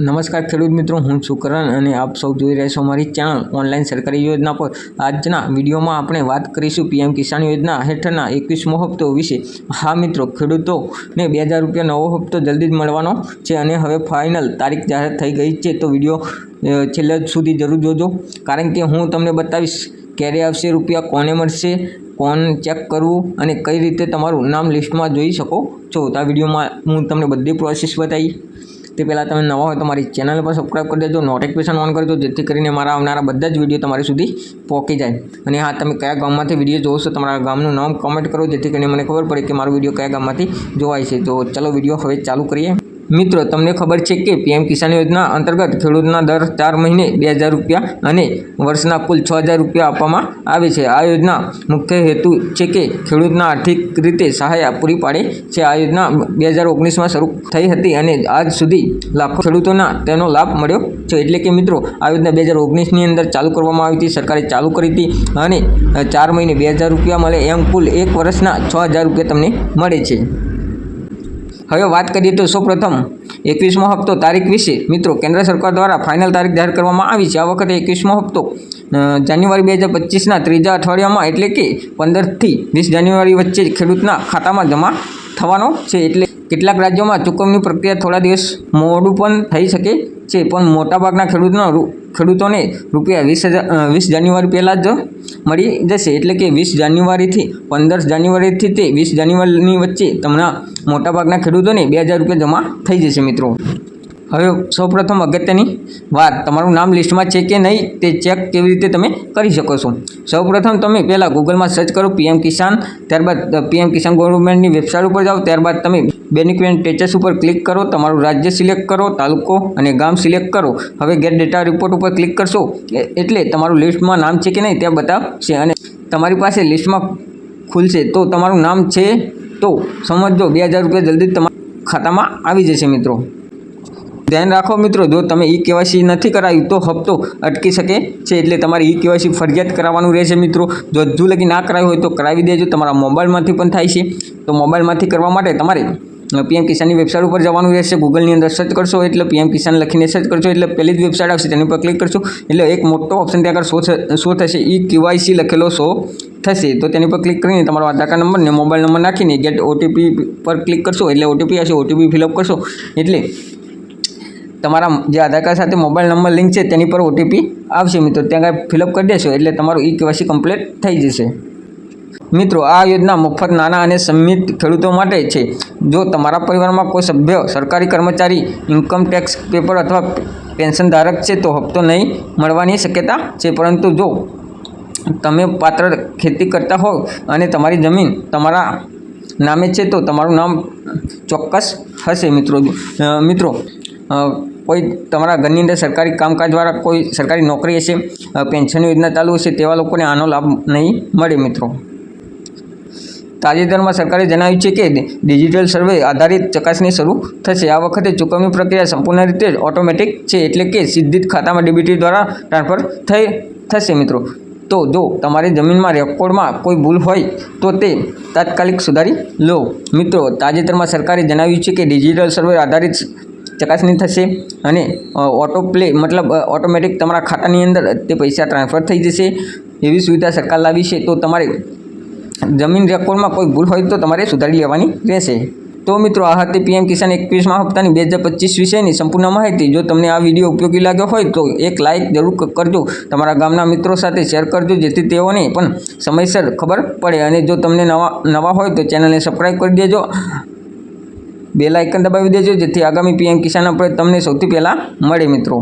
નમસ્કાર ખેડૂત મિત્રો, હું શુકરન અને આપ સૌ જોઈ રહ્યા છો મારી ચેનલ ઓનલાઈન સરકારી યોજના પર. આજના વિડીયોમાં આપણે વાત કરીશું પીએમ કિસાન યોજના હેઠળના એકવીસમો હપ્તો વિશે. હા મિત્રો, ખેડૂતોને બે હજાર રૂપિયા નવો હપ્તો જલ્દી જ મળવાનો છે અને હવે ફાઇનલ તારીખ જાહેર થઈ ગઈ છે, તો વીડિયો છેલ્લે સુધી જરૂર જોજો. કારણ કે હું તમને બતાવીશ ક્યારે આવશે, રૂપિયા કોને મળશે, કોણ ચેક કરવું અને કઈ રીતે તમારું નામ લિસ્ટમાં જોઈ શકો છો. તો આ વિડીયોમાં હું તમને બધી પ્રોસેસ બતાવી તે પહેલાં તમે નવા હોય તો મારી ચેનલ પર સબસ્ક્રાઈબ કરી દેજો. નોટિફિકેશન ઓન કરજો જેથી કરીને મારા આવનારા બધા જ વીડિયો તમારી સુધી પહોંચી જાય. અને હા, તમે કયા ગામમાંથી વીડિયો જોવો તમારા ગામનું નામ કમેન્ટ કરો, જેથી કરીને મને ખબર પડે કે મારો વીડિયો કયા ગામમાંથી જોવાય છે. તો ચલો વીડિયો હવે ચાલુ કરીએ. મિત્રો, તમને ખબર છે કે પીએમ કિસાન યોજના અંતર્ગત ખેડૂતના દર ચાર મહિને બે હજાર રૂપિયા અને વર્ષના કુલ છ હજાર રૂપિયા આપવામાં આવે છે. આ યોજના મુખ્ય હેતુ છે કે ખેડૂતના આર્થિક રીતે સહાય પૂરી પાડે છે. આ યોજના બે હજાર ઓગણીસમાં શરૂ થઈ હતી અને આજ સુધી લાખો ખેડૂતોના તેનો લાભ મળ્યો છે. એટલે કે મિત્રો, આ યોજના બે હજાર ઓગણીસની અંદર ચાલુ કરવામાં આવી હતી, સરકારે ચાલુ કરી હતી અને ચાર મહિને બે હજાર રૂપિયા મળે એમ કુલ એક વર્ષના છ હજાર રૂપિયા તમને મળે છે. હવે વાત કરીએ તો સૌપ્રથમ એકવીસમો હપ્તો તારીખ વિશે. મિત્રો, કેન્દ્ર સરકાર દ્વારા ફાઇનલ તારીખ જાહેર કરવામાં આવી છે. આ વખતે એકવીસમો હપ્તો જાન્યુઆરી બે હજાર પચીસના ત્રીજા અઠવાડિયામાં એટલે કે પંદરથી વીસ જાન્યુઆરી વચ્ચે ખેડૂતના ખાતામાં જમા થવાનો છે. એટલે કેટલાક રાજ્યોમાં ચૂકવણી પ્રક્રિયા થોડા દિવસ મોડું પણ થઈ શકે છે, પણ મોટાભાગના ખેડૂતનો ખેડૂતોને રૂપિયા વીસ હજાર વીસ જાન્યુઆરી પહેલાં જ મળી જશે. એટલે કે વીસ જાન્યુઆરીથી પંદર જાન્યુઆરીથી તે વીસ જાન્યુઆરીની વચ્ચે તમારા મોટાભાગના ખેડૂતોને બે હજાર રૂપિયા જમા થઈ જશે મિત્રો. હવે સૌપ્રથમ અગત્યની વાત, તમારું નામ લિસ્ટમાં છે કે નહીં તે ચેક કેવી રીતે તમે કરી શકો છો. સૌપ્રથમ તમે પહેલાં ગૂગલમાં સર્ચ કરો પીએમ કિસાન ત્યારબાદ પીએમ કિસાન ગવર્મેન્ટની વેબસાઇટ ઉપર જાઓ, ત્યારબાદ તમે બેનિફિટ ટેચર્સ ઉપર ક્લિક કરો, તમારું રાજ્ય સિલેક્ટ કરો, તાલુકો અને ગામ સિલેક્ટ કરો. હવે ગેટ ડેટા રિપોર્ટ ઉપર ક્લિક કરશો એટલે તમારું લિસ્ટમાં નામ છે કે નહીં તે બતાવશે અને તમારી પાસે લિસ્ટમાં ખુલશે. તો તમારું નામ છે, તો સમજો, બે હજાર રૂપિયા જલ્દી તમારા ખાતામાં આવી જશે મિત્રો. ધ્યાન રાખો મિત્રો, જો તમે ઈ કેવાયસી નથી કરાવ્યું તો હપ્તો અટકી શકે છે, એટલે તમારે ઈ કેવાયસી ફરજિયાત કરાવવાનું રહેશે મિત્રો. જો હજુ લગી ના કરાવ્યું હોય તો કરાવી દેજો, તમારા મોબાઈલમાંથી પણ થાય છે. તો મોબાઈલમાંથી કરવા માટે તમારે પીએમ કિસાનની વેબસાઇટ ઉપર જવાનું રહેશે. ગૂગલની અંદર સર્ચ કરશો એટલે પીએમ કિસાન લખીને સર્ચ કરશો, એટલે પહેલી જ વેબસાઇટ આવશે, તેની પર ક્લિક કરશો. એટલે એક મોટો ઓપ્શન ત્યાં આગળ શો શો થશે ઈ કેવાયસી લખેલો શો થશે. તો તેની પર ક્લિક કરીને તમારો આધાર કાર્ડ નંબર ને મોબાઈલ નંબર નાખીને ગેટ ઓટીપી પર ક્લિક કરશો, એટલે ઓટીપી આવશે ઓટીપી ફિલઅપ કરશો. એટલે તમારા જે આધાર કાર્ડ સાથે મોબાઈલ નંબર લિંક છે તેની પર ઓટીપી આવશે મિત્રો. ત્યાં કાંઈ ફિલઅપ કરી દેશો એટલે તમારું ઈ કેવાયસી કમ્પ્લીટ થઈ જશે. મિત્રો, આ યોજના મફત, નાના અને સંમિત ખેડૂતો માટે છે. જો તમારા પરિવારમાં કોઈ સભ્ય, સરકારી કર્મચારી ઇન્કમ ટેક્સ પેપર અથવા પેન્શન ધારક છે તો હપ્તો નહીં મળવાની શક્યતા છે. પરંતુ જો તમે પાત્ર ખેતી કરતા હોવ અને તમારી જમીન તમારા નામે છે તો તમારું નામ ચોક્કસ હશે મિત્રો. મિત્રો કોઈ તમારા ઘરની અંદર સરકારી કામકાજ દ્વારા કોઈ સરકારી નોકરી હશે પેન્શન યોજના ચાલુ હશે, તેવા લોકોને આનો લાભ નહીં મળે મિત્રો. તાજેતરમાં સરકારે જણાવ્યું છે કે ડિજિટલ સર્વે આધારિત ચકાસણી શરૂ થશે. આ વખતે ચૂકવણી પ્રક્રિયા સંપૂર્ણ રીતે ઓટોમેટિક છે, એટલે કે સીધી જ ખાતામાં ડીબીટી દ્વારા ટ્રાન્સફર થઈ થશે મિત્રો. તો જો તમારી જમીનમાં રેકોર્ડમાં કોઈ ભૂલ હોય, તો તે તાત્કાલિક સુધારી લો. મિત્રો, તાજેતરમાં સરકારે જણાવ્યું છે કે ડિજિટલ સર્વે આધારિત ચકાસણી થશે અને ઓટો પ્લે મતલબ ઓટોમેટિક તમારા ખાતાની અંદર તે પૈસા ટ્રાન્સફર થઈ જશે. એવી સુવિધા સરકાર લાવી છે, તો તમારે જમીન રેકોર્ડમાં કોઈ ભૂલ હોય તો તમારે સુધારી લેવાની રહેશે. તો મિત્રો, આ હતી પીએમ કિસાન એકવીસમાં હપ્તાની બે હજાર પચીસ વિશેની સંપૂર્ણ માહિતી. જો તમને આ વીડિયો ઉપયોગી લાગ્યો હોય તો એક લાઇક જરૂર કરજો. તમારા ગામના મિત્રો સાથે શેર કરજો, જેથી તેઓને પણ સમયસર ખબર પડે. અને જો તમને નવા નવા હોય તો ચેનલને સબસ્ક્રાઈબ કરી દેજો. બે લાઇકન દબાવી દેજો જેથી આગામી પીએમ કિસાન અપડેટ તમને સૌથી પહેલાં મળે મિત્રો.